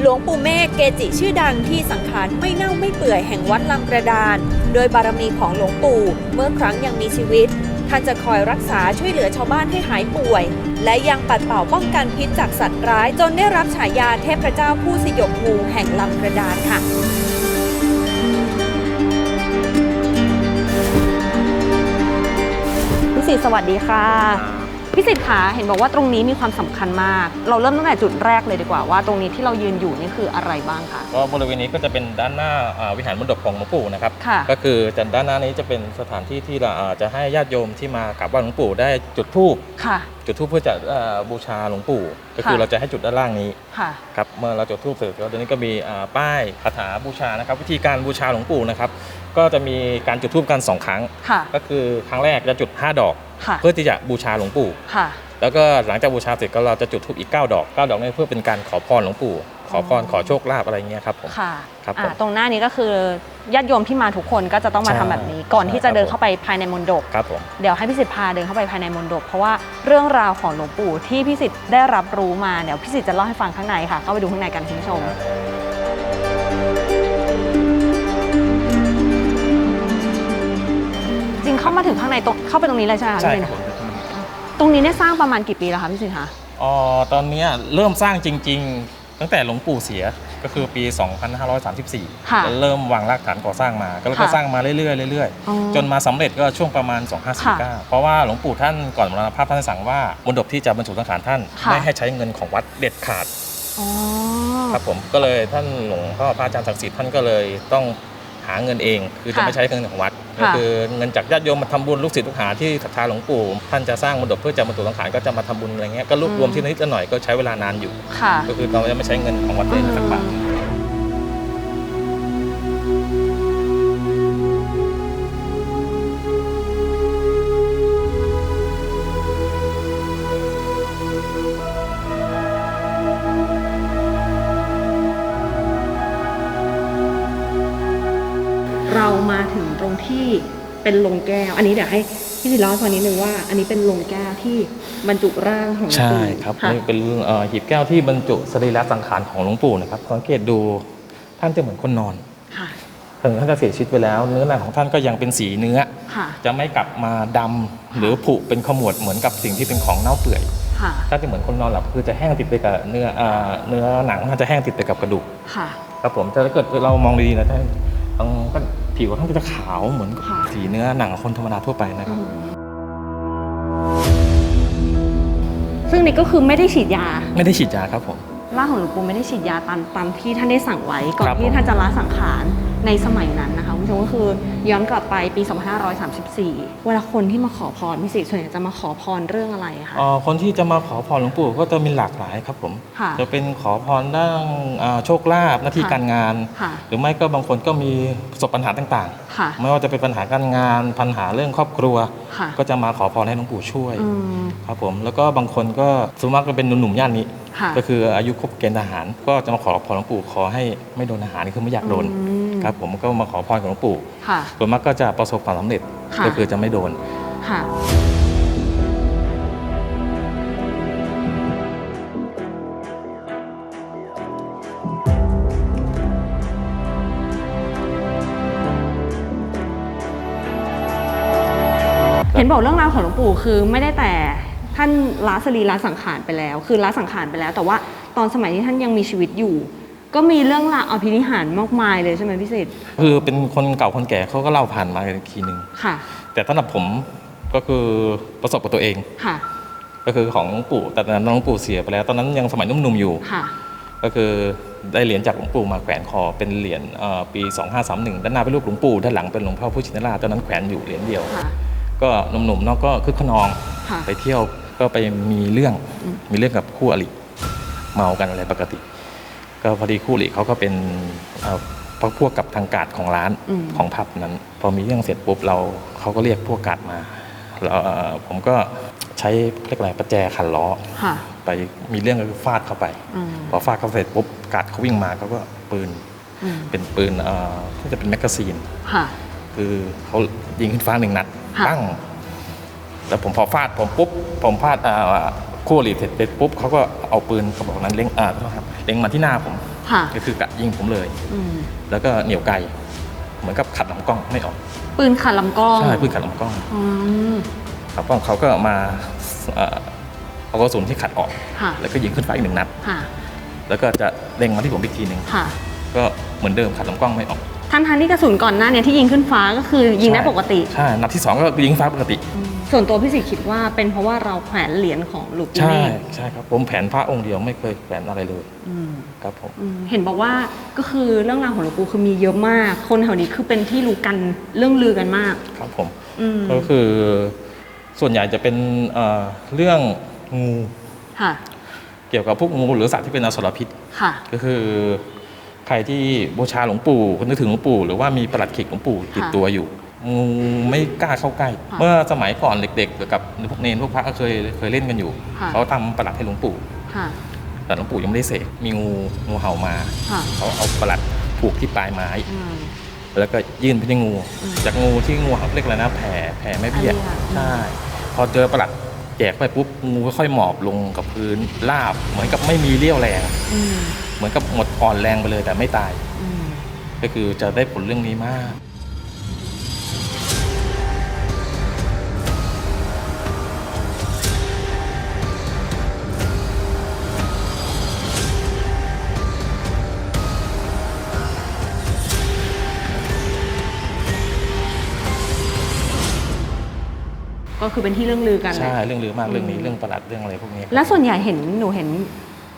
หลวงปู่เมฆเกจิชื่อดังที่สังขารไม่เน่าไม่เปื่อยแห่งวัดลำกระดาน โดยบารมีของหลวงปู่เมื่อครั้งยังมีชีวิต ท่านจะคอยรักษาช่วยเหลือชาวบ้านให้หายป่วย และยังปัดเป่าป้องกันพิษจากสัตว์ร้ายจนได้รับฉายาเทพเจ้าผู้สยบงูแห่งลำกระดานค่ะพี่สิสวัสดีค่ะ พี่สิทธิ์คะเห็นบอกว่าตรงนี้มีความสำคัญมาก เราเริ่มตั้งแต่จุดแรกเลยดีกว่าว่าตรงนี้ที่เรายืนอยู่นี่คืออะไรบ้างคะ ก็บริเวณนี้ก็จะเป็นด้านหน้าอ่าวิหารมณฑปของหลวงปู่นะครับ ค่ะ ก็คือจะด้านหน้านี้จะเป็นสถานที่ที่เราอ่าจะให้ญาติโยมที่มากราบไหว้หลวงปู่ได้จุดธูปค่ะ จุดธูปเพื่อจะอ่าบูชาหลวงปู่ ก็คือค่ะ เราจะให้จุดด้านล่างนี้ค่ะ ครับเมื่อเราจุดธูปเสร็จแล้วตอนนี้ก็มีอ่าป้ายคาถาบูชานะครับ วิธีการบูชาหลวงปู่นะครับ ก็จะมีการจุดธูปกันสองครั้ง ค่ะ ก็คือครั้งแรกจะจุด 5 ดอก ค่ะ เพื่อที่จะบูชาหลวงปู่ ค่ะ แล้วก็หลังจากบูชาเสร็จก็เราจะจุดธูปอีก 9 ดอก 9 ดอกนี่เพื่อเป็นการขอพรหลวงปู่ ขอพรขอโชคลาภอะไรเงี้ยครับผม ค่ะครับอ่าผมตรงหน้านี้ก็คือญาติโยมที่มาทุกคนก็จะต้องมาใช่ทำแบบนี้ ก่อนที่จะครับเดินเข้าไปภายในมณฑปครับผม เดี๋ยวให้พี่สิทธิ์พาเดินเข้าไปภายในมณฑปเพราะว่าเรื่องราวของหลวงปู่ที่พี่สิทธิ์ได้รับรู้มาเดี๋ยวพี่สิทธิ์จะเล่าให้ฟังข้างในค่ะเข้าไปดูข้างในกันคุณผู้ชม ข้ามาถึงข้างในตรงเข้าไปตรงนี้เลยใช่ไหมคะใช่พี่สิทคธิ์รับผมตรงนี้เนี่ยสร้างประมาณกี่ปีแล้วคะพี่สิทธิ์คะอ๋อตอนเนี้ยเริ่มสร้างจริง ๆ ตั้งแต่หลวงปู่เสียก็คือปี 2534ค่ะ แล้วเริ่มวางรากฐานก่อสร้างมา ก็แล้วก็ค่ะสร้างมาเรื่อยๆเรื่อยอ๋อๆ จนมาสำเร็จก็ช่วงประมาณ2549 เพราะว่าหลวงปู่ท่านก่อนมรณภาพท่านสั่งว่ามณฑปที่จะบรรจุสังขารท่านค่ะ ไม่ให้ใช้เงินของวัดเด็ดขาด อ๋อ ครับผมก็เลยท่านหลวงพ่อพระอาจารย์ศักดิ์สิทธิ์ท่านก็เลยต้องหาเงินเอง คือจะค่ะ ไม่ใช้เงินของวัดค่ะ ก็คือเงินจากญาติโยมมาทำบุญลูกศิษย์ลูกหาที่ศรัทธาหลวงปู่ท่านจะสร้างมณฑปเพื่อจะบรรจุสังขารก็จะมาทำบุญอะไรเงี้ยก็รวบรวมที่นิดละหน่อยก็ใช้เวลานานอยู่ค่ะก็คือเราจะไม่ใช้เงินของวัดเลยสักบาท เรามาถึงตรงที่เป็นโลงแก้ว อันนี้เดี๋ยวให้พี่สิทธิ์เล่าให้ฟังนิดนึงว่า อันนี้เป็นโลงแก้วที่บรรจุร่างของหลวงใช่ปู่ครับค่ะนี่เป็นเอ่อหีบแก้วที่บรรจุสรีระสังขารของหลวงปู่นะครับสังเกตดูท่านจะเหมือนคนนอนค่ะถึงท่านจะเสียชีวิตไปแล้ว เนื้อหนังของท่านก็ยังเป็นสีเนื้อค่ะจะไม่กลับมาดำหรือผุเป็นขมวดเหมือนกับสิ่งที่เป็นของเน่าเปื่อยค่ะถ้าจะเหมือนคนนอนหลับคือจะแห้งติดไปกับเนื้ออ่าเนื้อหนังท่านจะแห้งติดไปกับกระดูกค่ะครับผมแต่ถ้าเกิดเรามองดีๆนะท่าน ตรงก็ผิวท่านก็จะขาวเหมือนกับค่ะ สีเนื้อหนังคนธรรมดาทั่วไปนะครับ ซึ่งนี่ก็คือไม่ได้ฉีดยา ไม่ได้ฉีดยาครับผม ร่างของหลวงปู่ไม่ได้ฉีดยาตามตามที่ท่านได้สั่งไว้ ก่อนครับที่ผมท่านจะละสังขารในสมัยนั้นนะคะคุณผู้ชมก็คือย้อนกลับไปปี 2534 เวลาคนที่มาขอพรพิเศษส่วนใหญ่จะมาขอพรเรื่องอะไรคะเอ่อคนที่จะมาขอพรหลวงปู่ก็จะมีหลากหลายครับผมค่ะจะเป็นขอพรด้านอ่าโชคลาภหน้าที่ค่ะการงานค่ะหรือไม่ก็บางคนก็มีประสบปัญหาต่างค่ะๆไม่ว่าจะเป็นปัญหาการงานปัญหาเรื่องครอบครัวค่ะก็จะมาขอพรให้หลวงปู่ช่วยอืมครับผมแล้วก็บางคนก็ส่วนมากก็เป็นหนุ่มๆย่านนี้ค่ะ ก็คืออายุครบเกณฑ์ทหาร ก็จะมาขอพรหลวงปู่ขอให้ไม่โดนอาหารนี่คือไม่อยากโดนอืมครับผมก็มาขอพรกับหลวงปู่ค่ะส่วนมากก็จะประสบความสำเร็จค่ะก็คือจะไม่โดนค่ะเห็นบอกเรื่องราวของหลวงปู่คือไม่ได้แต่ ท่านละสรีระสังขารไปแล้ว คือละสังขารไปแล้ว แต่ว่าตอนสมัยที่ท่านยังมีชีวิตอยู่ ก็มีเรื่องราวอภินิหารมากมายเลยใช่ไหมพี่สิทธิ์คือเป็นคนเก่าคนแก่เขาก็เล่าผ่านมาอีกทีหนึ่งค่ะ แต่สำหรับผมก็คือประสบกับตัวเองค่ะ ก็คือของหลวงปู่แต่ตอนนั้นหลวงปู่เสียไปแล้ว ตอนนั้นยังสมัยหนุ่มๆอยู่ค่ะ ก็คือได้เหรียญจากหลวงปู่มาแขวนคอเป็นเหรียญเอ่อปี 2531 ด้านหน้าเป็นรูปหลวงปู่ด้านหลังเป็นหลวงพ่อผู้ชินราชตอนนั้นแขวนอยู่เหรียญเดียวค่ะก็หนุ่มๆเนาะก็คึกขนองค่ะไปเที่ยว ก็ไปมีเรื่องอืมมีเรื่องกับคู่อริเมากันอะไรปกติ ก็พอดีคู่อริเขาก็เป็นเอ่อพวกพวกกับทางการดของร้านอืมของผับนั้น พอมีเรื่องเสร็จปุ๊บเราเขาก็เรียกพวกการดมาแล้วเอ่อผมก็ใช้เรียกอะไรประแจขันล้อค่ะไปมีเรื่องก็คือฟาดเข้าไปอืมพอฟาดเข้าเสร็จปุ๊บการดเขาวิ่งมาเขาก็ปืนอืมเป็นปืนเอ่อที่จะเป็นแมกกาซีนค่ะคือเขายิงขึ้นฟ้าหนึ่งนัดค่ะปั้ง แล้วผมพอฟาดผมปุ๊บผมฟาดอ่าคู่อริเสร็จไปปุ๊บเขาก็เอาปืนกระบอกนั้นเล็งอ่าโทษครับเล็งมาที่หน้าผมค่ะก็คือกะยิงผมเลยอืมแล้วก็เหนี่ยวไกลเหมือนกับขัดลำกล้องไม่ออก ปืนขัดลำกล้องใช่ปืนขัดลำกล้องอืมขัดลำกล้องเขาก็มาเอ่อเอากระสุนที่ขัดออกค่ะแล้วก็ยิงขึ้นฟ้าอีกหนึ่งนัดค่ะแล้วก็จะเล็งมาที่ผมอีกทีหนึ่งค่ะก็เหมือนเดิมขัดลำกล้องไม่ออก ทั้งทางๆที่กระสุนก่อนหน้าเนี่ยที่ยิงขึ้นฟ้าก็คือยิงได้ปกติ ใช่นัดที่สองก็ยิงฟ้าปกติ ส่วนตัวพี่สิทธิ์คิดว่าเป็นเพราะว่าเราแขวนเหรียญของหลวงปู่ใช่เนตรใช่ครับผมแผนพระองค์เดียวไม่เคยแผนอะไรเลยอืมครับผม อืมเห็นบอกว่าก็คือเรื่องราวของหลวงปู่คือมีเยอะมาก คนแถวนี้คือเป็นที่รู้กันเรื่องลือกันมาก ครับผมอืมก็คือส่วนใหญ่จะเป็นเอ่อเรื่องงูค่ะเกี่ยวกับพวกงูหรือสัตว์ที่เป็นอสรพิษ ค่ะ ก็คือ ใครที่บูชาหลวงปู่นึกถึงหลวงปู่ หรือว่ามีประหลัดขิกหลวงปู่ติดค่ะตัวอยู่งูไม่กล้าเข้าใกล้ค่ะเมื่อสมัยก่อนเด็กๆกับพวกเนรพวกพระก็เคยเคยเล่นกันอยู่ค่ะเขาทำประหลัดให้หลวงปู่ค่ะแต่หลวงปู่ยังไม่ได้เสกมีงูงูเห่ามาค่ะเขาเอาประหลัดผูกที่ปลายไม้อืมแล้วก็ยื่นไปที่งูอืมจากงูที่งูเขาเรียกอะไรนะแผ่แผ่ไม่เบี้ยอันนี้ค่ะใช่พอเจอประหลัดแจกไปปุ๊บงูก็ค่อยหมอบลงกับพื้นราบเหมือนกับไม่มีเรี่ยวแรงอืม เหมือนกับหมดอ่อนแรงไปเลยแต่ไม่ตายอืมก็คือจะได้ผลเรื่องนี้มาก ก็คือเป็นที่เรื่องลือกันเลใช่ยเรื่องลือมากเรื่องนี้อืมเรื่องประหลัดเรื่องอะไรพวกนี้ แล้วส่วนใหญ่เห็นหนูเห็น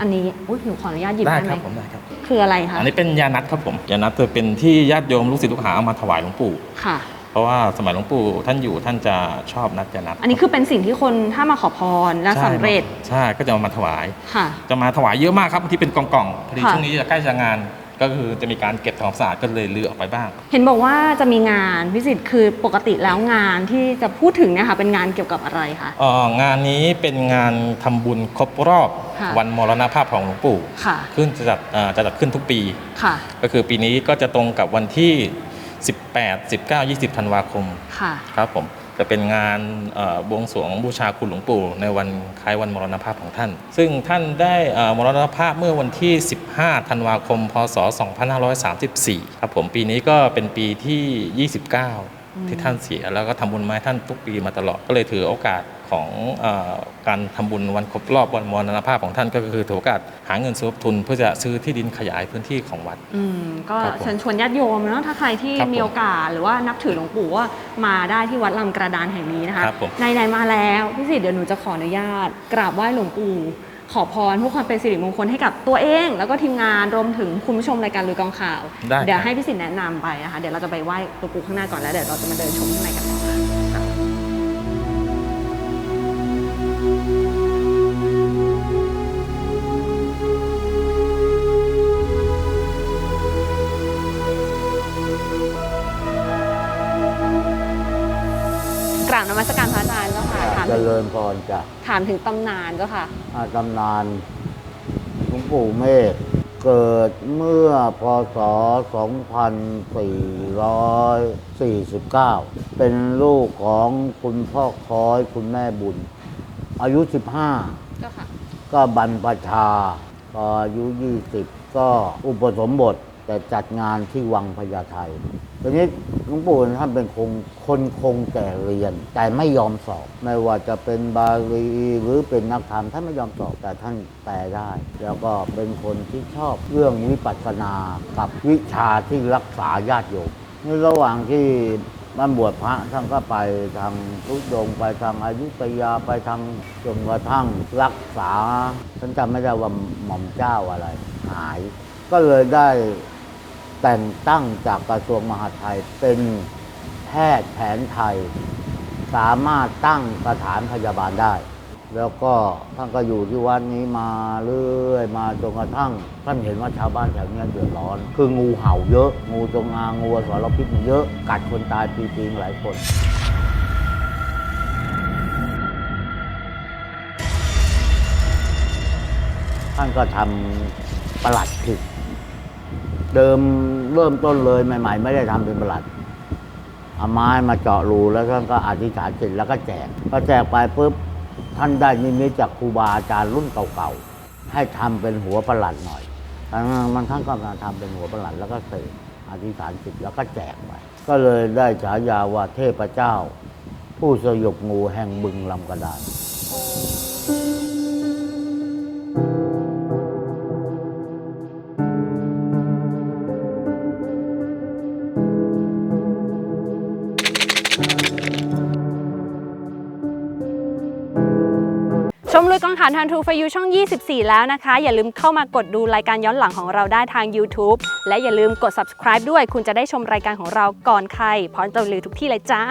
อันนี้อุ้ยหนูขออนุญาตหยิบได้ได้ไหคมรับผมได้ครับ คืออะไรคะอันนี้เป็นยานัดครับผมยานัดจะเป็นที่ญาติโยมลูกศิษย์ลูกหาเอามาถวายหลวงปู่ ค่ะ เพราะว่าสมัยหลวงปู่ท่านอยู่ท่านจะชอบนัดยานัดอันนี้คือเป็นสิ่งที่คนถ้ามาขอพรและสำเร็จใช่ก็จะเอามาถวาย ค่ะ จะมาถวายเยอะมากครับที่เป็นกล่องๆพอดีค่ะช่วงนี้จะใกล้จะงาน ก็คือจะมีการเก็บทำความสะอาดก็เลยลือออกไปบ้าง เห็นบอกว่าจะมีงานพิสิทธิ์คือปกติแล้วงานที่จะพูดถึงเนี่ยค่ะเป็นงานเกี่ยวกับอะไรคะ เอ่องานนี้เป็นงานทำบุญครบรอบค่ะ วันมรณภาพของหลวงปู่ค่ะ ขึ้นจะจัดเอ่อจะจัดขึ้นทุกปี ค่ะ ก็คือปีนี้ก็จะตรงกับวันที่ 18 19 20 ธันวาคมค่ะ ครับผม จะเป็นงานบวงสรวงบูชาคุณหลวงปู่ในวันคล้ายวันมรณภาพของท่าน ซึ่งท่านได้มรณภาพเมื่อวันที่ 15 ธันวาคม พศ 2534 ครับผมปีนี้ก็เป็นปีที่ 29 ที่ท่านเสียแล้วก็ทำบุญมาให้ท่านทุกปีมาตลอด ก็เลยถือโอกาสของเออการทำบุญวันครบรอบวันมรณภาพของท่านก็คือถือโอกาสหาเงินสมทบทุน เพื่อจะซื้อที่ดินขยายพื้นที่ของวัดอืมก็ครับผมเชิญชวนญาติโยมเนาะถ้าใครที่ครับผมมีโอกาสหรือว่านับถือหลวงปู่ว่ามาได้ที่วัดลำกระดานแห่งนี้นะคะครับผมในๆมาแล้วพี่สิทธิ์เดี๋ยวหนูจะขออนุญาตกราบไหว้หลวงปู่ ขอพรเพื่อความเป็นสิริมงคลให้กับตัวเอง แล้วก็ทีมงานรวมถึงคุณผู้ชมรายการลุยกองข่าว ได้เดี๋ยวครับให้พี่สิทธิ์แนะนำไปนะคะ เดี๋ยวเราจะไปไหว้หลวงปู่ข้างหน้าก่อนแล้วเดี๋ยวเราจะมาเดินชมข้างในกัน กราบนมัสการพระอาจารย์เจ้าค่ะถามเจถึงริญพรจ้ะถามถึงตำนานเจ้าค่ะอาตำนานหลวงปู่เมฆเกิดเมื่อพศ 2449 เป็นลูกของคุณพ่อคอยคุณแม่บุญ อายุ 15 เจ้าค่ะ ก็บรรพชาพออายุ 20 ก็อุปสมบทแต่จัดงานที่วังพญาไท ทีนี้หลวงปู่ท่านเป็นคงคนคงแต่เรียน แต่ไม่ยอมสอบ ไม่ว่าจะเป็นบาลีหรือเป็นนักธรรมท่านไม่ยอมสอบแต่ท่านแปลได้ แล้วก็เป็นคนที่ชอบเรื่องวิปัสสนากับวิชาที่รักษาญาติโยมในระหว่างที่บ้านบวชพระท่านก็ไปทางทุดงไปทางอายุทยาไปทางจนกระทั่งรักษาฉันจำไม่ได้ว่าหม่อมเจ้าอะไร หาย ก็เลยได้ แต่งตั้งจากกระทรวงมหาดไทยเป็นแพทย์แผนไทย สามารถตั้งสถานพยาบาลได้ แล้วก็ท่านก็อยู่ที่วัดนี้มาเรื่อยมาจนกระทั่งท่านเห็นว่าชาวบ้านแถวนี้เดือดร้อน คืองูเห่าเยอะ งูจงอางงูสารพิษมันเยอะ กัดคนตายปีๆหลายคนท่านก็ทำประหลัดขิก เดิมเริ่มต้นเลยใหม่ ๆ ไม่ได้ทำเป็นประหลัดเอาไม้มาเจาะรูแล้วท่านก็อธิษฐานจิตแล้วก็แจกพอแจกไปปุ๊บท่านได้นิมิตจากครูบาอาจารย์รุ่นเก่าๆให้ทำเป็นหัวประหลัดหน่อยทางนั้นมันท่านก็มาทำเป็นหัวประหลัดแล้วก็เสกอธิษฐานจิตแล้วก็แจกไปก็เลยได้ฉายาว่าเทพเจ้า ผู้สยบงูแห่งบึงลำกระดาน ชมลุยกองถ่านทันทูฟยูช่อง 24 แล้วนะคะ อย่าลืมเข้ามากดดูรายการย้อนหลังของเราได้ทาง YouTube และอย่าลืมกด subscribe ด้วย คุณจะได้ชมรายการของเราก่อนใครพร้อมจะลือทุกที่เลยจ้า